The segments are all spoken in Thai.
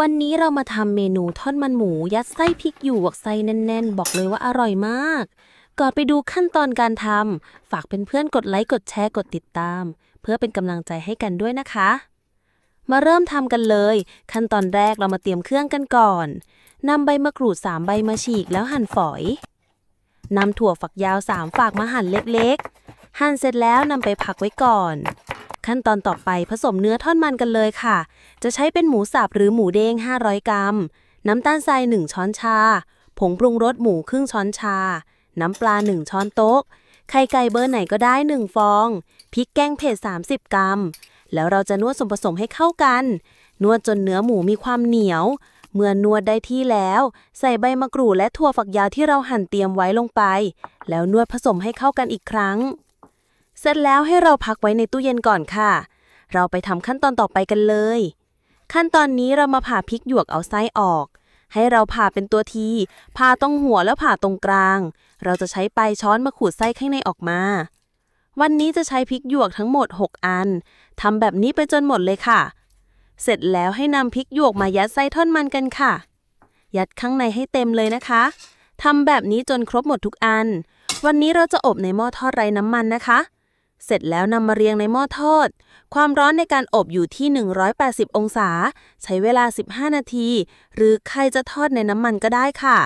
วันนี้เรามาทำเมนูทอดมันหมู ยัดไส้พริกหยวกไส้แน่น ๆ บอกเลยว่าอร่อยมาก ก่อนไปดูขั้นตอนการทำฝากเป็นเพื่อนกดไลค์กดแชร์กดติดตาม เพื่อเป็นกำลังใจให้กันด้วยนะคะ มาเริ่มทำกันเลย ขั้นตอนแรกเรามาเตรียมเครื่องกันก่อนนำใบมะกรูด 3 ใบมาฉีกแล้วหั่นฝอยนำถั่วฝักยาว 3 ฝากมาหั่นเล็กๆ หั่นเสร็จแล้วนำไปพักไว้ก่อน ขั้นตอนต่อไปผสมเนื้อท่อนมันกันเลยค่ะ จะใช้เป็นหมูสับหรือหมูเด้ง 500 กรัม น้ำตาลทราย 1 ช้อนชา ผงปรุงรสหมูครึ่งช้อนชา น้ำปลา 1 ช้อนโต๊ะ ไข่ไก่เบอร์ไหนก็ได้ 1 ฟอง พริกแกงเผ็ด 30 กรัม แล้วเราจะนวดส่วนผสมให้เข้ากัน นวดจนเนื้อหมูมีความเหนียว เมื่อนวดได้ที่แล้ว ใส่ใบมะกรูดและถั่วฝักยาวที่เราหั่นเตรียมไว้ลงไป แล้วนวดผสมให้เข้ากันอีกครั้ง เสร็จแล้วให้เราพักไว้ในตู้เย็นก่อนค่ะ เราไปทำขั้นตอนต่อไปกันเลย ขั้นตอนนี้เรามาผ่าพริกหยวกเอาไส้ออก ให้เราผ่าเป็นตัวทีผ่าตรงหัวแล้วผ่าตรงกลาง เราจะใช้ปลายช้อนมาขูดไส้ข้างในออกมา วันนี้จะใช้พริกหยวกทั้งหมด 6 อันทำแบบนี้ไปจนหมดเลยค่ะ เสร็จแล้วให้นำพริกหยวกมายัดไส้ท่อนมันกันค่ะ ยัดข้างในให้เต็มเลยนะคะทำแบบนี้จนครบหมดทุกอัน วันนี้เราจะอบในหม้อทอดไร้น้ำมันนะคะ เสร็จแล้วนำมาเรียงในหม้อทอด ความร้อนในการอบอยู่ที่ 180 องศา ใช้เวลา 15 นาที หรือใครจะทอดในน้ำมันก็ได้ค่ะ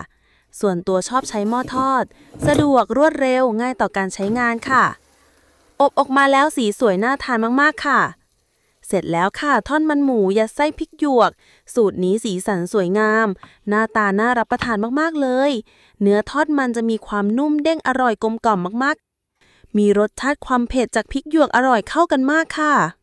ส่วนตัวชอบใช้หม้อทอด สะดวกรวดเร็วง่ายต่อการใช้งานค่ะ อบออกมาแล้วสีสวยน่าทานมากๆค่ะ เสร็จแล้วค่ะท่อนมันหมูยัดไส้พริกหยวก สูตรนี้สีสันสวยงาม หน้าตาน่ารับประทานมากๆเลย เนื้อทอดมันจะมีความนุ่มเด้งอร่อยกลมกล่อมมากๆ มีรสชาติความเผ็ดจากพริกหยวกอร่อยเข้ากันมากค่ะ